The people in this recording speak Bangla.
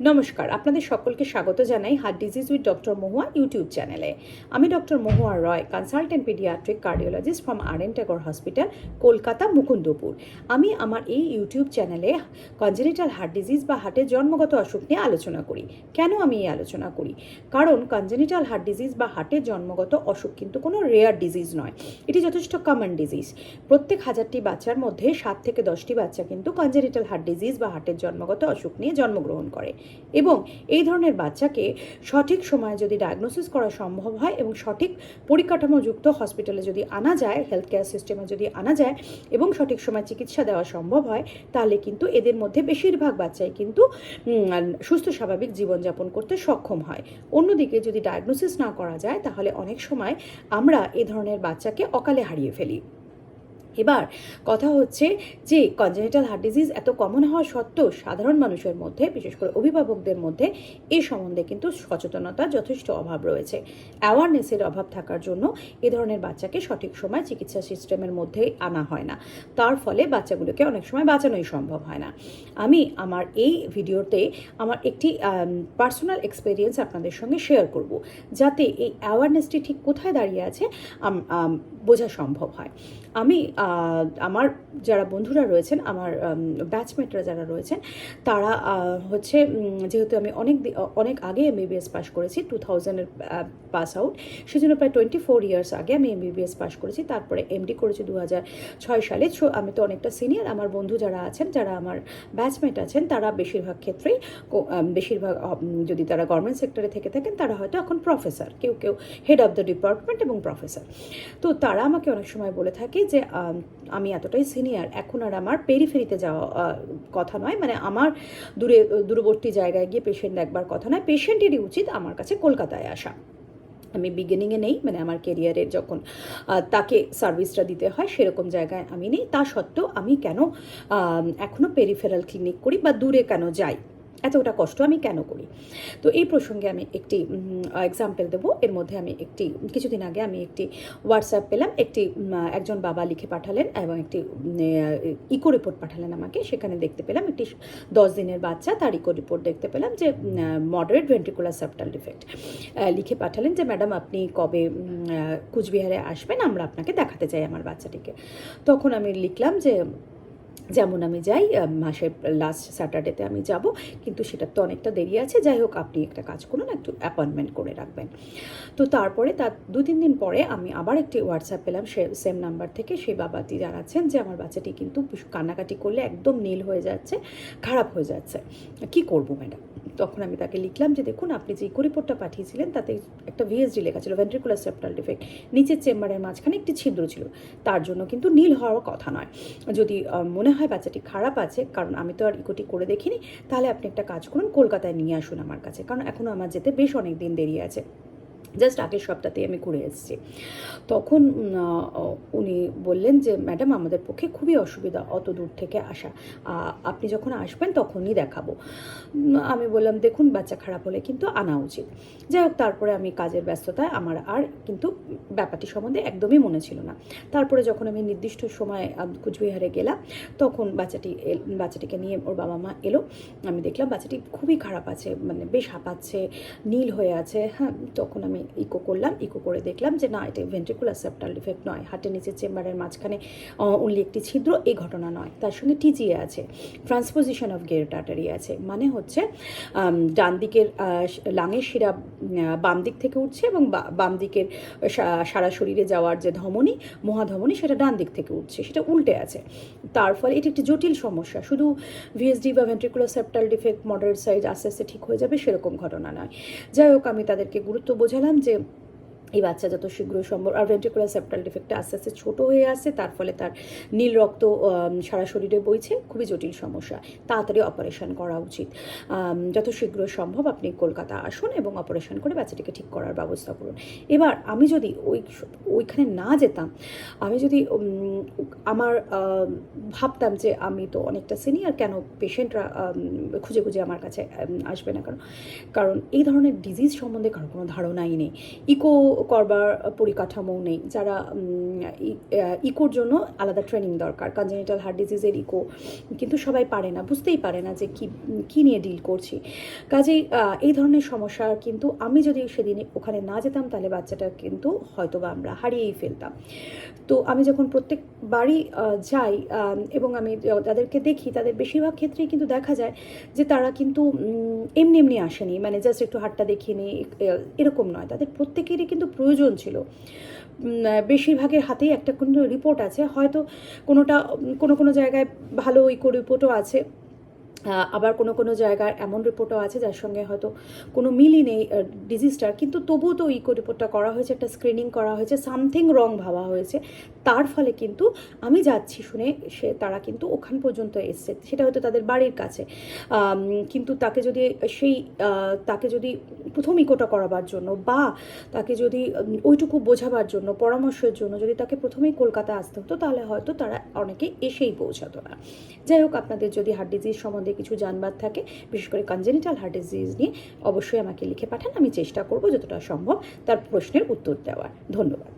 নমস্কার, আপনাদের সকলকে স্বাগত জানাই heart disease with doctor Mahua YouTube চ্যানেলে আমি doctor Mahua Roy consultant paediatric cardiologist from R N Tagore hospital Kolkata, Mukundapur. আমি আমার এই ইউটিউব চ্যানেলে কনজেনিটাল হার্ট ডিজিজ বা হার্টের জন্মগত অসুখ নিয়ে আলোচনা করি। কেন আমি এই আলোচনা করি? কারণ কনজেনিটাল হার্ট ডিজিজ বা হার্টের জন্মগত অসুখ কিন্তু কোনো রেয়ার ডিজিজ নয়, এটি যথেষ্ট কমন ডিজিজ প্রত্যেক হাজারটি বাচ্চার মধ্যে সাত থেকে দশটি বাচ্চা কিন্তু কনজেনিটাল হার্ট ডিজিজ বা হার্টের জন্মগত অসুখ নিয়ে জন্মগ্রহণ করে। এবং এই ধরনের বাচ্চাকে সঠিক সময়ে যদি ডায়াগনোসিস করা সম্ভব হয় এবং সঠিক পরিকাঠামোযুক্ত হসপিটালে যদি আনা যায় হেলথ কেয়ার সিস্টেমে যদি আনা যায় এবং সঠিক সময় চিকিৎসা দেওয়া সম্ভব হয়, তাহলে কিন্তু এদের মধ্যে বেশিরভাগ বাচ্চাই কিন্তু সুস্থ স্বাভাবিক জীবনযাপন করতে সক্ষম হয়। অন্যদিকে যদি ডায়াগনোসিস না করা যায়, তাহলে অনেক সময় আমরা এ ধরনের বাচ্চাকে অকালে হারিয়ে ফেলি। এবার কথা হচ্ছে যে কনজেনিটাল হার্ট ডিজিজ এত কমন হওয়া সত্ত্বেও সাধারণ মানুষের মধ্যে, বিশেষ করে অভিভাবকদের মধ্যে, এ সম্বন্ধে কিন্তু সচেতনতার যথেষ্ট অভাব রয়েছে। অ্যাওয়ারনেসের অভাব থাকার জন্য এ ধরনের বাচ্চাকে সঠিক সময় চিকিৎসা সিস্টেমের মধ্যে আনা হয় না। তার ফলে বাচ্চাগুলোকে অনেক সময় বাঁচানোই সম্ভব হয় না। আমি আমার এই ভিডিওতে আমার একটি পার্সোনাল এক্সপিরিয়েন্স আপনাদের সঙ্গে শেয়ার করব, যাতে এই অ্যাওয়ারনেসটি ঠিক কোথায় দাঁড়িয়ে আছে বোঝা সম্ভব হয়। আমি আমার যারা বন্ধুরা রয়েছেন আমার ব্যাচমেটরা যারা রয়েছেন তারা হচ্ছে যেহেতু আমি অনেক অনেক আগে এম এমবিবিএস পাশ করেছি টু থাউজেন্ডের পাস আউট সেজন্য প্রায় টোয়েন্টি ফোর ইয়ার্স আগে আমি এম এমবিবিএস পাশ করেছি তারপরে এমডি করেছি দু হাজার ছয় সালে So, আমি তো অনেকটা সিনিয়র আমার বন্ধু যারা আছেন যারা আমার ব্যাচমেট আছেন তারা বেশিরভাগ ক্ষেত্রেই বেশিরভাগ যদি তারা গভর্নমেন্ট সেক্টরে থেকে থাকেন তারা হয়তো এখন প্রফেসর কেউ কেউ হেড অফ দ্য ডিপার্টমেন্ট এবং প্রফেসর তো তারা আমাকে অনেক সময় বলে থাকে যে আম, এতটাই সিনিয়র এখন আর আমার পেরিফেরিতে যাওয়া কথা নয়। মানে আমার দূরে দূরবর্তী জায়গায় গিয়ে পেশেন্ট দেখবার কথা নয়। পেশেন্টেরই উচিত আমার কাছে কলকাতায় আসা। আমি বিগিনিংয়ে নেই মানে আমার কেরিয়ারের যখন তাকে সার্ভিসটা দিতে হয় সেরকম জায়গায় আমি নেই। তা সত্ত্বেও আমি কেন এখনও পেরিফেরাল ক্লিনিক করি বা দূরে কেন যাই? এতটা কষ্ট আমি কেন করি? তো এই প্রসঙ্গে আমি একটি এক্সাম্পল দেবো। এর মধ্যে আমি একটি, কিছুদিন আগে আমি একটি হোয়াটসঅ্যাপ পেলাম। একটি একজন বাবা লিখে পাঠালেন এবং একটি ইকো রিপোর্ট পাঠালেন আমাকে। সেখানে দেখতে পেলাম একটি দশ দিনের বাচ্চা, তার ইকো রিপোর্ট দেখতে পেলাম যে মডারেট ভেন্ট্রিকুলার সেপ্টাল ডিফেক্ট লিখে পাঠালেন যে ম্যাডাম আপনি কবে কুচবিহারে আসবেন? আমরা আপনাকে দেখাতে চাই আমার বাচ্চাটিকে। তখন আমি লিখলাম যে যেমন আমি যাই মাসের লাস্ট স্যাটারডেতে আমি যাব, কিন্তু সেটার তো অনেকটা দেরি আছে। যাই হোক, আপনি একটা কাজ করুন, একটু অ্যাপয়েন্টমেন্ট করে রাখবেন। তো তারপরে তার দু তিন দিন পরে আমি আবার একটি হোয়াটসঅ্যাপ পেলাম, সে সেম নাম্বার থেকে। সেই বাবাটি জানাচ্ছেন যে, আমার বাচ্চাটি কিন্তু কান্নাকাটি করলে একদম নীল হয়ে যাচ্ছে, খারাপ হয়ে যাচ্ছে। কি করব ম্যাডাম তখন আমি তাকে লিখলাম যে, দেখুন, আপনি যে ইকো রিপোর্টটা পাঠিয়েছিলেন, তাতে একটা ভিএসডি লেখা ছিল ভেন্ট্রিকুলার সেপ্টাল ডিফেক্ট নিচের চেম্বারের মাঝখানে একটি ছিদ্র ছিল। তার জন্য কিন্তু নীল হওয়ার কথা নয়। যদি মনে হয় বাচ্চাটি খারাপ আছে, কারণ আমি তো আর ইকোটি করে দেখিনি, তাহলে আপনি একটা কাজ করুন, কলকাতায় নিয়ে আসুন আমার কাছে। কারণ এখনও আমার যেতে বেশ অনেক দিন দেরি আছে। জাস্ট আগের সপ্তাহতেই আমি ঘুরে এসেছি। তখন উনি বললেন যে, ম্যাডাম, আমাদের পক্ষে খুবই অসুবিধা অত দূর থেকে আসা। আপনি যখন আসবেন তখনই দেখাবো। আমি বললাম, দেখুন, বাচ্চা খারাপ হলে কিন্তু আনা উচিত। যাই হোক, তারপরে আমি কাজের ব্যস্ততায় আমার আর কিন্তু ব্যাপারটি সম্বন্ধে একদমই মনে ছিল না। তারপরে যখন আমি নির্দিষ্ট সময় কুচবিহারে গেলাম, তখন বাচ্চাটি বাচ্চাটিকে নিয়ে ওর বাবা মা এলো। আমি দেখলাম, বাচ্চাটি খুবই খারাপ আছে মানে বেশ হাঁপাচ্ছে, নীল হয়ে আছে হ্যাঁ তখন আমি ইকো করলাম ইকো করে দেখলাম যে না, এটা ভেন্ট্রিকুলার সেপ্টাল ডিফেক্ট নয়। হার্টের নিচের চেম্বারের মাঝখানে অনলি একটি ছিদ্র, এই ঘটনা নয়। তার সঙ্গে টিজিএ আছে ট্রান্সপোজিশন অফ গের টাটারি আছে। মানে হচ্ছে ডান দিকের লাঙের শিরা বাম দিক থেকে উঠছে এবং বাম দিকের সারা শরীরে যাওয়ার যে ধমনী, মহাধমনী, সেটা ডান দিক থেকে উঠছে, সেটা উল্টে আছে। তার ফলে এটি একটি জটিল সমস্যা। শুধু ভিএসডি বা ventricular septal defect moderate size আস্তে আস্তে ঠিক হয়ে যাবে, সেরকম ঘটনা নয়। যাই হোক, আমি তাদেরকে গুরুত্ব বোঝালাম। যে এই বাচ্চা যত শীঘ্র সম্ভব, আর ভেন্ট্রিকুলার সেপ্টাল ডিফেক্টটা আস্তে আস্তে ছোটো হয়ে আসে তার ফলে তার নীল রক্ত সারা শরীরে বইছে, খুবই জটিল সমস্যা। তাড়াতাড়ি অপারেশন করা উচিত। যত শীঘ্র সম্ভব আপনি কলকাতা আসুন এবং অপারেশন করে বাচ্চাটিকে ঠিক করার ব্যবস্থা করুন। এবার আমি যদি ওই ওইখানে না যেতাম। আমি যদি আমার ভাবতাম যে আমি তো অনেকটা সিনিয়র কেন পেশেন্টরা খুঁজে খুঁজে আমার কাছে আসবে না কারণ কারণ এই ধরনের ডিজিজ সম্বন্ধে কারও কোনো ধারণাই নেই। ইকো করবার পরিকাঠামো নেই। যারা ইকোর জন্য আলাদা ট্রেনিং দরকার। কনজেনিটাল হার্ট ডিজিজের ইকো কিন্তু সবাই পারে না, বুঝতেই পারে না যে কি, কী নিয়ে ডিল করছি। কাজেই এই ধরনের সমস্যা কিন্তু আমি যদি সেদিন ওখানে না যেতাম, তাহলে বাচ্চাটা কিন্তু হয়তো বা আমরা হারিয়েই ফেলতাম। তো আমি যখন প্রত্যেকবারই আহ, যাই এবং আমি তাদেরকে দেখি তাদের বেশিরভাগ ক্ষেত্রেই কিন্তু দেখা যায় যে তারা কিন্তু এমনি এমনি আসেনি। মানে জাস্ট একটু হাটটা দেখিয়ে নিই এরকম নয়। তাদের প্রত্যেকেরই কিন্তু প্রয়োজন ছিল। বেশিরভাগের হাতেই একটা কোনো রিপোর্ট আছে। হয়তো কোনোটা কোনো কোনো জায়গায় ভালো ইকো রিপোর্টও আছে। আবার কোনো কোনো জায়গার এমন রিপোর্টও আছে যার সঙ্গে হয়তো কোনো মিলই নেই ডিজিজটার কিন্তু তবুও তো ইকো রিপোর্টটা করা হয়েছে, একটা স্ক্রিনিং করা হয়েছে সামথিং রং ভাবা হয়েছে। তার ফলে কিন্তু আমি যাচ্ছি শুনে সে, তারা কিন্তু ওখান পর্যন্ত এসছে। সেটা হয়তো তাদের বাড়ির কাছে। কিন্তু তাকে যদি সেই তাকে যদি প্রথম ইকোটা করাবার জন্য বা তাকে যদি, ওইটুকু বোঝাবার জন্য, পরামর্শের জন্য যদি তাকে প্রথমেই কলকাতা আসতে হতো, তাহলে হয়তো তারা অনেকে এসেই পৌঁছাতো না। যাই হোক, আপনাদের যদি হার্ট ডিজিজ সম্বন্ধে কিছু জানবার থাকে, বিশেষ করে কনজেনিটাল হার্ট ডিজিজ নিয়ে, অবশ্যই আমাকে লিখে পাঠান, আমি চেষ্টা করব যতটা সম্ভব তার প্রশ্নের উত্তর দেওয়ার। ধন্যবাদ।